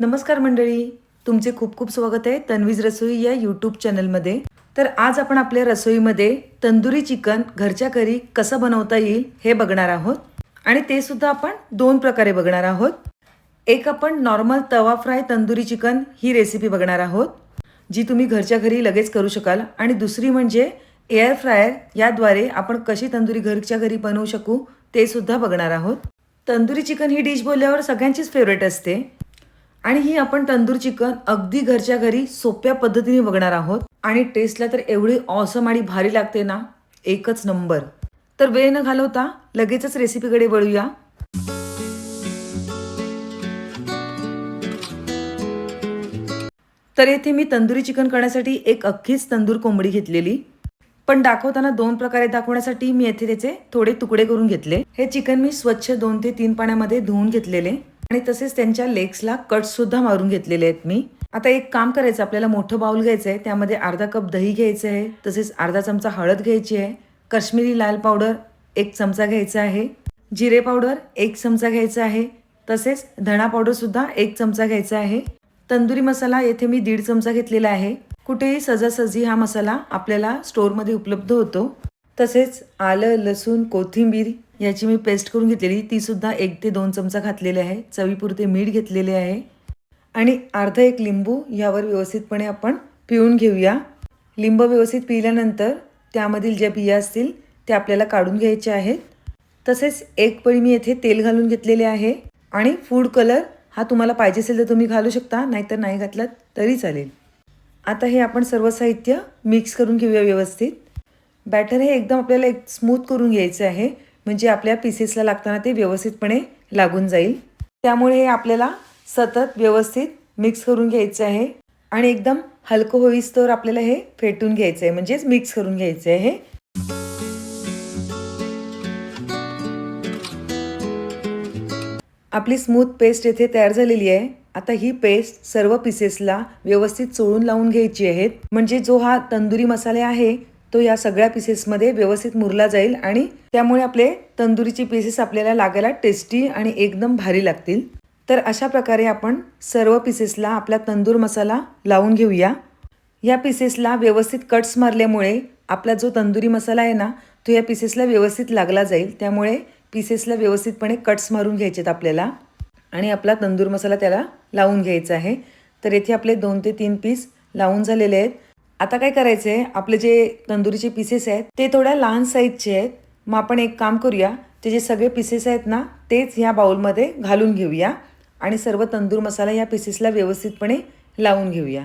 नमस्कार मंडळी. तुमचे खूप खूप स्वागत आहे तन्वीज रसोई या यूट्यूब चॅनलमध्ये. तर आज आपण आपल्या रसोईमध्ये तंदुरी चिकन घरच्या घरी कसं बनवता येईल हे बघणार आहोत. आणि ते सुद्धा आपण दोन प्रकारे बघणार आहोत. एक आपण नॉर्मल तवा फ्राय तंदुरी चिकन ही रेसिपी बघणार आहोत जी तुम्ही घरच्या घरी लगेच करू शकाल. आणि दुसरी म्हणजे एअर फ्रायर याद्वारे आपण कशी तंदुरी घरच्या घरी बनवू शकू ते सुद्धा बघणार आहोत. तंदुरी चिकन ही डिश बोलल्यावर सगळ्यांचीच फेवरेट असते. आणि ही आपण तंदूर चिकन अगदी घरच्या घरी सोप्या पद्धतीने बघणार आहोत. आणि टेस्टला तर एवढी ऑसम आणि भारी लागते ना एकच नंबर तर वेळ न घालवता लगेचच रेसिपीकडे वळूया. तर येथे मी तंदुरी चिकन करण्यासाठी एक अख्खीच तंदूर कोंबडी घेतलेली. पण दाखवताना दोन प्रकारे दाखवण्यासाठी मी येथे त्याचे थोडे तुकडे करून घेतले. हे चिकन मी स्वच्छ दोन ते तीन पाण्यामध्ये धुवून घेतलेले. आणि तसेच त्यांच्या लेग्सला कट सुद्धा मारून घेतलेले आहेत मी. आता एक काम करायचं आपल्याला मोठं बाउल घ्यायचं आहे त्यामध्ये अर्धा कप दही घ्यायचं आहे तसेच अर्धा चमचा हळद घ्यायची आहे कश्मीरी लाल पावडर एक चमचा घ्यायचा आहे जिरे पावडर एक चमचा घ्यायचा आहे तसेच धणा पावडर सुद्धा एक चमचा घ्यायचा आहे. तंदुरी मसाला येथे मी दीड चमचा घेतलेला आहे. कुठेही सजासजी हा मसाला आपल्याला स्टोअरमध्ये उपलब्ध होतो. तसेच आलं लसूण कोथिंबीर याची मी पेस्ट करून घेतलेली. ती सुद्धा एक ते दोन चमचा घातलेले आहे. चवीपुरते मीठ घेतलेले आहे. आणि अर्धा एक लिंबू यावर व्यवस्थितपणे आपण पिळून घेऊया. लिंब व्यवस्थित पिल्यानंतर त्यामधील ज्या बिया असतील त्या आपल्याला काढून घ्यायच्या आहेत. तसेच एक पळी मी येथे तेल घालून घेतलेले आहे. आणि फूड कलर हा तुम्हाला पाहिजे असेल तर तुम्ही घालू शकता. नाहीतर नाही घातलात तरी चालेल. आता हे आपण सर्व साहित्य मिक्स करून घेऊया व्यवस्थित. बॅटर हे एकदम आपल्याला एक स्मूथ करून घ्यायचं आहे. म्हणजे आपल्या पीसेसला लागताना ते व्यवस्थितपणे लागून जाईल. त्यामुळे हे आपल्याला सतत व्यवस्थित मिक्स करून घ्यायचं आहे. आणि एकदम हलकं होईस तर आपल्याला हे फेटून घ्यायचं आहे म्हणजेच मिक्स करून घ्यायचं आहे हे. आपली स्मूथ पेस्ट येथे तयार झालेली आहे. आता ही पेस्ट सर्व पीसेसला व्यवस्थित चोळून लावून घ्यायची आहेत. म्हणजे जो हा तंदुरी मसाले आहे तो या सगळ्या पीसेसमध्ये व्यवस्थित मुरला जाईल आणि त्यामुळे आपले तंदुरीचे पीसेस आपल्याला लागायला टेस्टी आणि एकदम भारी लागतील. तर अशा प्रकारे आपण सर्व पीसेसला आपला तंदूर मसाला लावून घेऊया. या पीसेसला व्यवस्थित कट्स मारल्यामुळे आपला जो तंदुरी मसाला आहे ना तो या पीसेसला व्यवस्थित लागला जाईल. त्यामुळे पीसेसला व्यवस्थितपणे कट्स मारून घ्यायचेत आपल्याला आणि आपला तंदूर मसाला त्याला लावून घ्यायचा आहे. तर येथे आपले दोन ते तीन पीस लावून झालेले आहेत. आता काय करायचं आहे आपले जे तंदुरीचे पीसेस आहेत ते थोड्या लहान साईजचे आहेत. मग आपण एक काम करूया ते जे सगळे पीसेस आहेत ना तेच ह्या बाउलमध्ये घालून घेऊया आणि सर्व तंदूर मसाला या पीसेसला व्यवस्थितपणे लावून घेऊया.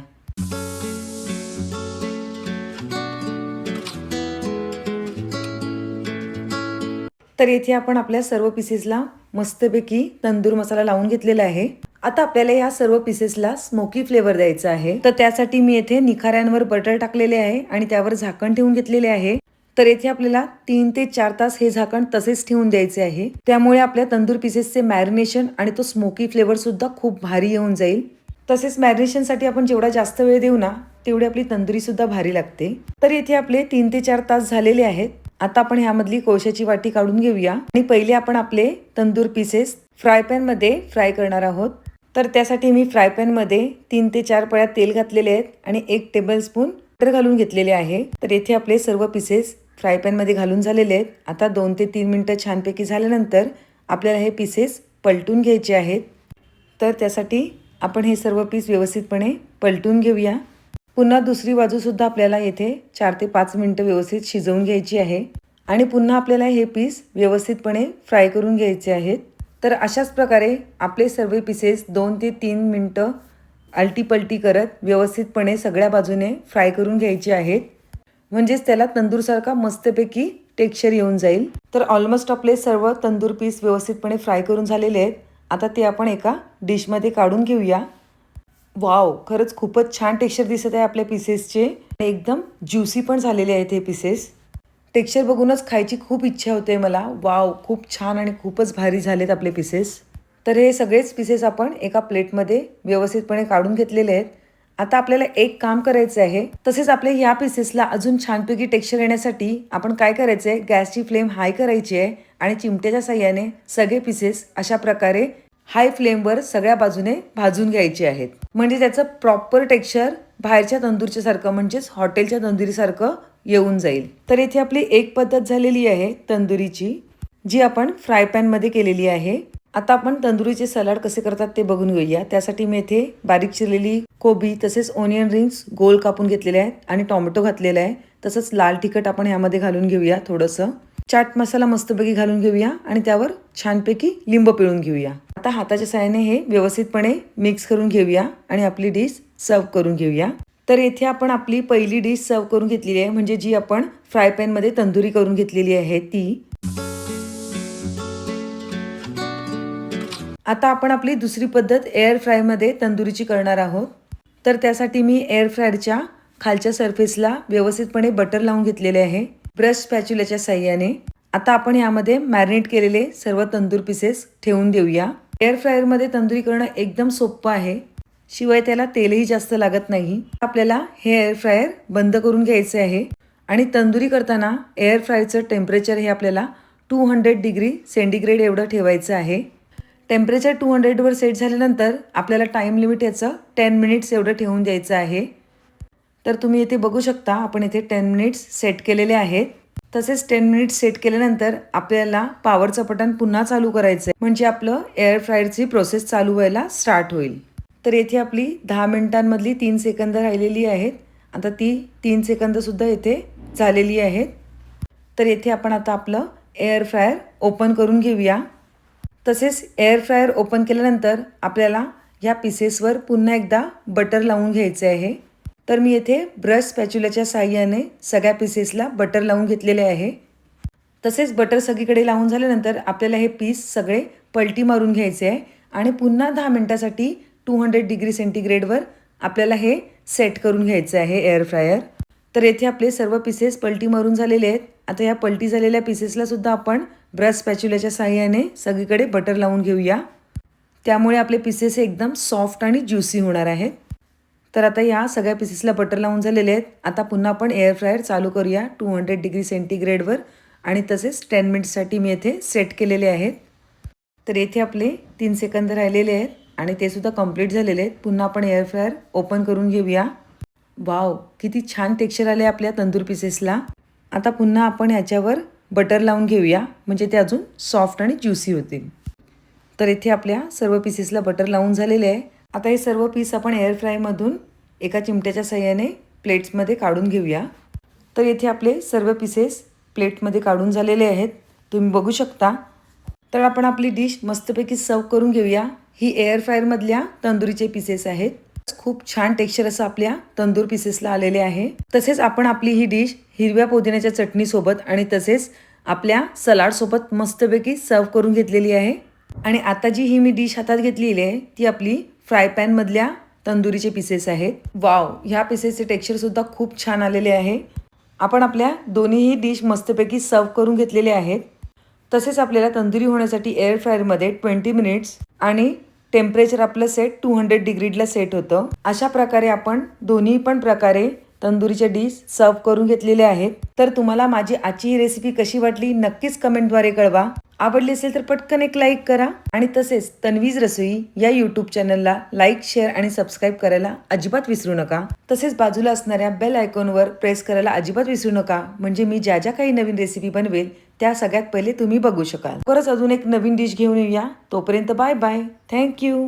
तर येथे आपण आपल्या सर्व पीसेसला मस्तपैकी तंदूर मसाला लावून घेतलेला आहे. आता आपल्याला या सर्व पीसेसला स्मोकी फ्लेवर द्यायचा आहे. तर त्यासाठी मी येथे निखाऱ्यांवर बटर टाकलेले आहे आणि त्यावर झाकण ठेवून घेतलेले आहे. तर येथे आपल्याला तीन ते चार तास हे झाकण तसेच ठेवून द्यायचे आहे. त्यामुळे आपल्या तंदूर पीसेसचे मॅरिनेशन आणि तो स्मोकी फ्लेवर सुद्धा खूप भारी येऊन जाईल. तसेच मॅरिनेशनसाठी आपण जेवढा जास्त वेळ देऊ ना तेवढी आपली तंदुरी सुद्धा भारी लागते. तर येथे आपले तीन ते चार तास झालेले आहेत. आता आपण ह्यामधली कोळशाची वाटी काढून घेऊया. आणि पहिले आपण आपले तंदूर पीसेस फ्राय पॅनमध्ये फ्राय करणार आहोत. तर त्यासाठी मी फ्राय पॅनमध्ये तीन ते चार पळ्या तेल घातलेले आहेत आणि एक टेबल स्पून बटर घालून घेतलेले आहे. तर येथे आपले सर्व पीसेस फ्राय पॅनमध्ये घालून झालेले आहेत. आता दोन ते तीन मिनटं छानपैकी झाल्यानंतर आपल्याला हे पीसेस पलटून घ्यायचे आहेत. तर त्यासाठी आपण हे सर्व पीस व्यवस्थितपणे पलटून घेऊया. पुन्हा दुसरी बाजूसुद्धा आपल्याला येथे चार ते पाच मिनटं व्यवस्थित शिजवून घ्यायची आहे. आणि पुन्हा आपल्याला हे पीस व्यवस्थितपणे फ्राय करून घ्यायचे आहेत. तर अशाच प्रकारे आपले सर्व पिसेस दोन ते तीन मिनटं आलटीपलटी करत व्यवस्थितपणे सगळ्या बाजूने फ्राय करून घ्यायचे आहेत. म्हणजेच त्याला तंदूरसारखा मस्तपैकी टेक्स्चर येऊन जाईल. तर ऑलमोस्ट आपले सर्व तंदूर पीस व्यवस्थितपणे फ्राय करून झालेले आहेत. आता ते आपण एका डिशमध्ये काढून घेऊया. वाव खरंच खूपच छान टेक्स्चर दिसत आहे आपल्या पीसेसचे एकदम ज्युसी पण झालेले आहेत हे पीसेस टेक्स्चर बघूनच खायची खूप इच्छा होते मला. वाव खूप छान आणि खूपच भारी झालेत आपले पीसेस तर हे सगळेच पीसेस आपण एका प्लेटमध्ये व्यवस्थितपणे काढून घेतलेले आहेत. आता आपल्याला एक काम करायचं आहे. तसेच आपल्या ह्या पीसेसला अजून छानपैकी टेक्स्चर येण्यासाठी आपण काय करायचं आहे गॅसची फ्लेम हाय करायची आहे आणि चिमट्याच्या साह्याने सगळे पीसेस अशा प्रकारे हाय फ्लेमवर सगळ्या बाजूने भाजून घ्यायचे आहेत. म्हणजे त्याचं प्रॉपर टेक्स्चर बाहेरच्या तंदूरच्या सारखं म्हणजेच हॉटेलच्या तंदुरीसारखं येऊन जाईल. तर इथे आपली एक पद्धत झालेली आहे तंदुरीची जी आपण फ्राय पॅनमध्ये केलेली आहे. आता आपण तंदुरीचे सलाड कसे करतात ते बघून घेऊया. त्यासाठी मी इथे बारीक चिरलेली कोबी तसेच ओनियन रिंग्स गोल कापून घेतलेले आहेत आणि टोमॅटो घातलेला आहे. तसंच लाल तिखट आपण यामध्ये घालून घेऊया थोडंसं. चाट मसाला मस्तपैकी घालून घेऊया आणि त्यावर छानपैकी लिंब पिळून घेऊया. आता हाताच्या साह्याने हे व्यवस्थितपणे मिक्स करून घेऊया आणि आपली डिश सर्व करून घेऊया. तर येथे आपण आपली पहिली डिश सर्व करून घेतलेली आहे. म्हणजे जी आपण फ्राय पॅनमध्ये तंदुरी करून घेतलेली आहे ती. आता आपण आपली दुसरी पद्धत एअर फ्रायमध्ये तंदुरीची करणार आहोत. तर त्यासाठी मी एअर फ्रायरच्या खालच्या सरफेसला व्यवस्थितपणे बटर लावून घेतलेले आहे. ब्रश पॅच्युलाच्या साह्याने. आता आपण यामध्ये मॅरिनेट केलेले सर्व तंदूर पीसेस ठेवून देऊया. एअर फ्रायरमध्ये तंदुरी करणं एकदम सोपं आहे. शिवाय त्याला तेलही जास्त लागत नाही. आपल्याला हे एअर फ्रायर बंद करून घ्यायचे आहे आणि तंदुरी करताना एअर फ्रायचं टेम्परेचर हे आपल्याला टू हंड्रेड डिग्री सेंटीग्रेड एवढं ठेवायचं आहे. टेम्परेचर टू हंड्रेडवर सेट झाल्यानंतर आपल्याला टाईम लिमिट याचं टेन मिनिट्स एवढं ठेवून द्यायचं आहे. तर तुम्ही इथे बघू शकता आपण इथे टेन मिनिट्स सेट केलेले आहेत. तसेच टेन मिनिट्स सेट केल्यानंतर आपल्याला पॉवरचं बटन पुन्हा चालू करायचं आहे म्हणजे आपलं एअर फ्रायरची प्रोसेस चालू व्हायला स्टार्ट होईल. तर येथे आपली दहा मिनिटांमधली तीन सेकंद राहिलेली आहेत. आता ती तीन सेकंदसुद्धा येथे झालेली आहेत. तर येथे आपण आता आपलं एअर फ्रायर ओपन करून घेऊया. तसेच एअर फ्रायर ओपन केल्यानंतर आपल्याला ह्या पीसेसवर पुन्हा एकदा बटर लावून घ्यायचे आहे. तर मी येथे ब्रश स्पॅच्युलाच्या साह्याने सगळ्या पीसेसला बटर लावून घेतलेले आहे. तसेच बटर सगळीकडे लावून झाल्यानंतर आपल्याला हे पीस सगळे पलटी मारून घ्यायचे आहे. आणि पुन्हा दहा मिनटासाठी टू हंड्रेड डिग्री सेंटीग्रेडवर आपल्याला हे सेट करून घ्यायचं आहे एअर फ्रायर तर येथे आपले सर्व पीसेस पलटी मारून झालेले आहेत. आता या पलटी झालेल्या पीसेसलासुद्धा आपण ब्रश स्पॅच्युलाच्या साह्याने सगळीकडे बटर लावून घेऊया. त्यामुळे आपले पीसेस हे एकदम सॉफ्ट आणि ज्युसी होणार आहेत. तर आता या सगळ्या पीसेसला बटर लावून झालेले आहेत. आता पुन्हा आपण एअर फ्रायर चालू करूया टू हंड्रेड डिग्री सेंटीग्रेडवर आणि तसेच टेन मिनिट्ससाठी मी येथे सेट केलेले आहेत. तर येथे आपले तीन सेकंद राहिलेले आहेत. आणि ते सुद्धा कंप्लीट झालेले आहेत. पुन्हा आपण एअर फ्रायर ओपन करून घेऊया. वाव किती छान टेक्स्चर आले आपल्या तंदूर पीसेसला आता पुन्हा आपण ह्याच्यावर बटर लावून घेऊया. म्हणजे ते अजून सॉफ्ट आणि ज्युसी होतील. तर इथे आपल्या सर्व पीसेसला बटर लावून झालेले आहे. आता हे सर्व पीस आपण एअर फ्रायमधून एका चिमट्याच्या सहाय्याने प्लेट्समध्ये काढून घेऊया. तर येथे आपले सर्व पीसेस प्लेटमध्ये काढून झालेले आहेत. तुम्ही बघू शकता. तर आपण आपली डिश मस्तपैकी सर्व करून घेऊया. ही एअर फ्रायरमधल्या तंदुरीचे पीसेस आहेत. खूप छान टेक्स्चर असं आपल्या तंदूर पीसेसला आलेले आहे. तसेच आपण आपली ही डिश हिरव्या पुदिन्याच्या चटणीसोबत आणि तसेच आपल्या सलाडसोबत मस्तपैकी सर्व करून घेतलेली आहे. आणि आता जी ही मी डिश हातात घेतलेली आहे ती आपली फ्राय पॅनमधल्या तंदुरीचे पीसेस आहेत. वाव ह्या पीसेसचे टेक्स्चरसुद्धा खूप छान आलेले आहे. आपण आपल्या दोन्हीही डिश मस्तपैकी सर्व करून घेतलेले आहेत. तसेच आपल्याला तंदुरी होण्यासाठी एअर फ्रायरमध्ये ट्वेंटी मिनिट्स आणि टेम्परेचर आपलं सेट टू हंड्रेड डिग्रीला सेट होतं. अशा प्रकारे आपण दोन्ही पण प्रकारे तंदुरीचे डिश सर्व करून घेतलेले आहेत. तर तुम्हाला माझी आजची ही रेसिपी कशी वाटली नक्कीच कमेंटद्वारे कळवा. आवडली असेल तर पटकन एक लाईक करा आणि तसेच तन्वीज रसोई या यूट्यूब चॅनलला लाईक शेअर आणि सबस्क्राईब करायला अजिबात विसरू नका. तसेच बाजूला असणाऱ्या बेल आयकॉनवर प्रेस करायला अजिबात विसरू नका. म्हणजे मी ज्या ज्या काही नवीन रेसिपी बनवेल त्या सगळ्यात पहिले तुम्ही बघू शकाल. खरंच अजून एक नवीन डिश घेऊन येऊया. तोपर्यंत बाय बाय थँक्यू